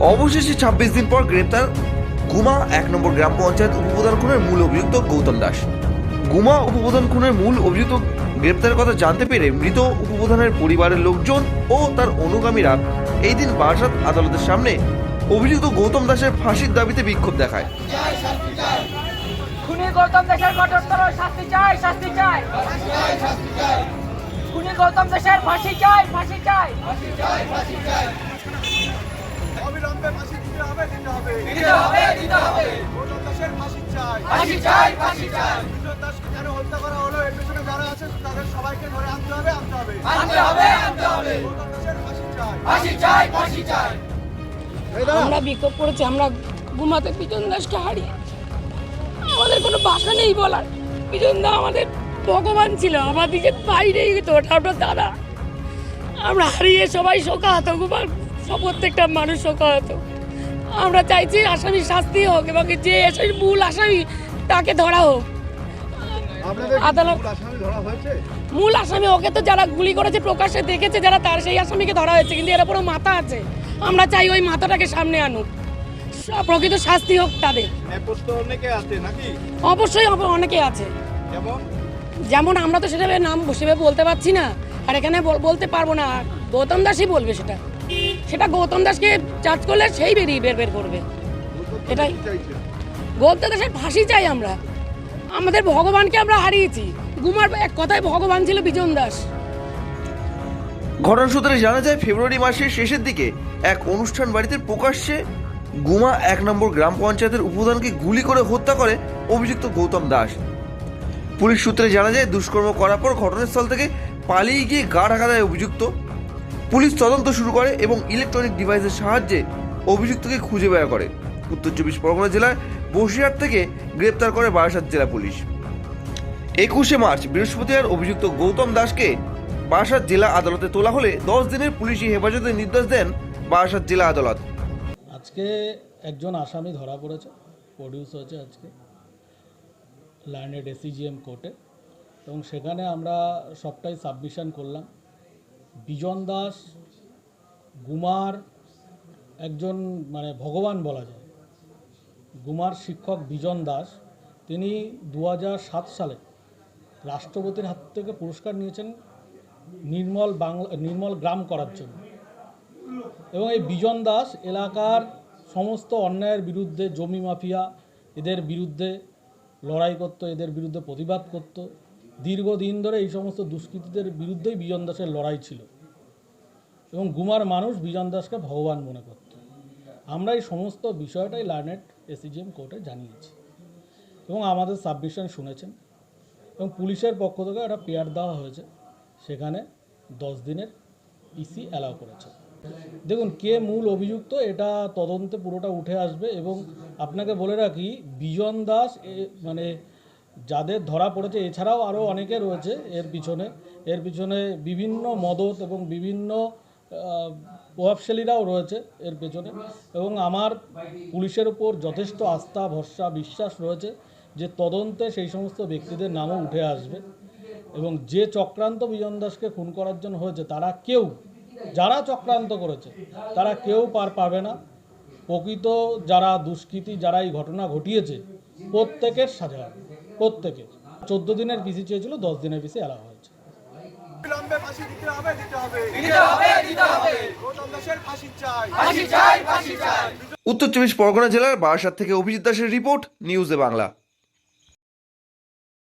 অবশেষে ছাব্বিশ দিন পর গ্রেপ্তার গুমা এক নম্বর গ্রাম পঞ্চায়েত উপপ্রধান খুনের মূল অভিযুক্ত গৌতম দাস। গুমা উপপ্রধান খুনের মূল অভিযুক্ত গ্রেপ্তারের কথা জানতে পেরে মৃত উপপ্রধানের পরিবারের লোকজন ও তার অনুগামীরা এই দিন বারাসাত আদালতের সামনে অভিযুক্ত গৌতম দাসের ফাঁসির দাবিতে বিক্ষোভ দেখায়। খুনি গৌতম চাই, শাস্তি চাই। গৌতম দেশের ফাঁসি চাই ফাঁসি চাই। অবিলম্বে ফাঁসি দিতে হবে দিতে হবে। দিতে হবে দিতে হবে। গৌতম দাসের ফাঁসি চাই। ফাঁসি চাই ফাঁসি চাই। বিজন দাসকে কেন হত্যা করা হলো এর পেছনে যারা আছে তাদের সবাইকে ধরে আনতে হবে আনতে হবে। আনতে হবে আনতে হবে। গৌতম দাসের ফাঁসি চাই। ফাঁসি চাই ফাঁসি চাই। আমরা বিক্ষোভ করেছি আমরা ঘুমাতে পিজন দাসকে হারিয়ে। আমাদের কোনো ভাষা নেই বলার। পিজন দা আমাদের ভগবান ছিল আমাদেরকে বাইরে তো ওটা আমরা দাদা। আমরা হারিয়ে সবাই শোকাহত ঘুমার সব প্রত্যেকটা মানুষ শোকাহত আমরা চাইছি আসামি শাস্তি হোক এবং যে আসামি মূল আসামি তাকে ধরা হোক। আদালত মূল আসামি ওকে তো যারা গুলি করেছে প্রকাশ্যে দেখেছে যারা তার সেই আসামিকে ধরা হয়েছে কিন্তু এরা পুরো মাথা আছে। আমরা চাই ওই মাথাটাকে সামনে আনুক। প্রকৃত শাস্তি হোক তাদের। অবশ্যই অব- অনেকে আছে। যেমন? আমরা তো সেভাবে নাম সেভাবে বলতে পারছি না। আর এখানে বলতে পারব না। গৌতম দাসই বলবে সেটা। সেটা গৌতম দাসকে চার্জ করলে সেই বেরিয়ে বের বের করবে। এটাই। গৌতম দাসের ফাঁসি চাই আমরা। আমাদের ভগবানকে আমরা হারিয়েছি। গুমার এক কথায় ভগবান ছিল বিজন দাস। ঘটনা সূত্রে জানা যায়, ফেব্রুয়ারি মাসের শেষের দিকে এক অনুষ্ঠান বাড়িতে প্রকাশ্যে গুমা এক নম্বর গ্রাম পঞ্চায়েতের উপপ্রধানকে গুলি করে হত্যা করে অভিযুক্ত গৌতম দাস। পুলিশ সূত্রে জানা যায়, দুষ্কর্ম করার পর ঘটনাস্থল থেকে পালিয়ে গিয়ে গা ঢাকা দেয় অভিযুক্ত। পুলিশ তদন্ত শুরু করে এবং ইলেকট্রনিক ডিভাইসের সাহায্যে অভিযুক্তকে খুঁজে বের করে। উত্তর চব্বিশ পরগনা জেলার বসিরহাট থেকে গ্রেপ্তার করে বারাসাত জেলা পুলিশ। একুশে মার্চ বৃহস্পতিবার অভিযুক্ত গৌতম দাসকে বারাসাত জেলা আদালতে তোলা হলে দশ দিনের পুলিশি হেফাজতের নির্দেশ দেন বারাসাত জেলা আদালত। আজকে একজন আসামি ধরা পড়েছে প্রডিউস হয়েছে আজকে ল্যান্ডেড এসিজিএম কোর্টে এবং সেখানে আমরা সবটাই সাবমিশন করলাম। বিজন দাস, গুমার, একজন মানে ভগবান বলা যায়। গুমার শিক্ষক বিজন দাস, তিনি দু সালে রাষ্ট্রপতির হাত থেকে পুরস্কার নিয়েছেন নির্মল বাংলা, নির্মল গ্রাম করার জন্য। এবং এই বিজন দাস এলাকার সমস্ত অন্যায়ের বিরুদ্ধে, জমি মাফিয়া, এদের বিরুদ্ধে লড়াই করত, এদের বিরুদ্ধে প্রতিবাদ করত। দীর্ঘদিন ধরে এই সমস্ত দুষ্কৃতীদের বিরুদ্ধেই বিজন দাসের লড়াই ছিল। এবং গুমার মানুষ বিজন দাসকে ভগবান মনে করত। আমরা এই সমস্ত বিষয়টাই লার্নেট এসিজিএম কোর্টে জানিয়েছি। এবং আমাদের সাবমিশন শুনেছেন। এবং পুলিশের পক্ষ থেকে একটা পেয়ার দেওয়া হয়েছে। সেখানে দশ দিনের ইসি অ্যালাউ করেছে। দেখুন, কে মূল অভিযুক্ত, এটা তদন্তে পুরোটা উঠে আসবে। এবং আপনাকে বলে রাখি, বিজন দাস মানে যাদের ধরা পড়েছে, এছাড়াও আরও অনেকে রয়েছে এর পিছনে। এর পিছনে বিভিন্ন মদত এবং বিভিন্ন প্রভাবশালীরাও রয়েছে এর পেছনে। এবং আমার পুলিশের উপর যথেষ্ট আস্থা, ভরসা, বিশ্বাস রয়েছে যে তদন্তে সেই সমস্ত ব্যক্তিদের নামও উঠে আসবে। এবং যে চক্রান্ত বিজন দাসকে খুন করার জন্য হয়েছে, তারা কেউ, যারা চক্রান্ত করেছে, তারা কেউ পার পাবে না। প্রকৃত যারা দুষ্কৃতী, যারা এই ঘটনা ঘটিয়েছে, প্রত্যেকের সাজা। হবে প্রত্যেকের চোদ্দ দিনের পিসি চেয়েছিল দশ দিনের পিসি এলা হয়েছে। অবিলম্বে ফাঁসি দিতে হবে দিতে হবে। দিতে হবে দিতে হবে। গৌতম দাসের ফাঁসি চাই। ফাঁসি চাই ফাঁসি চাই। উত্তর চব্বিশ পরগনা জেলার বারাসাত থেকে অভিজিৎ দাসের রিপোর্ট নিউজে বাংলা।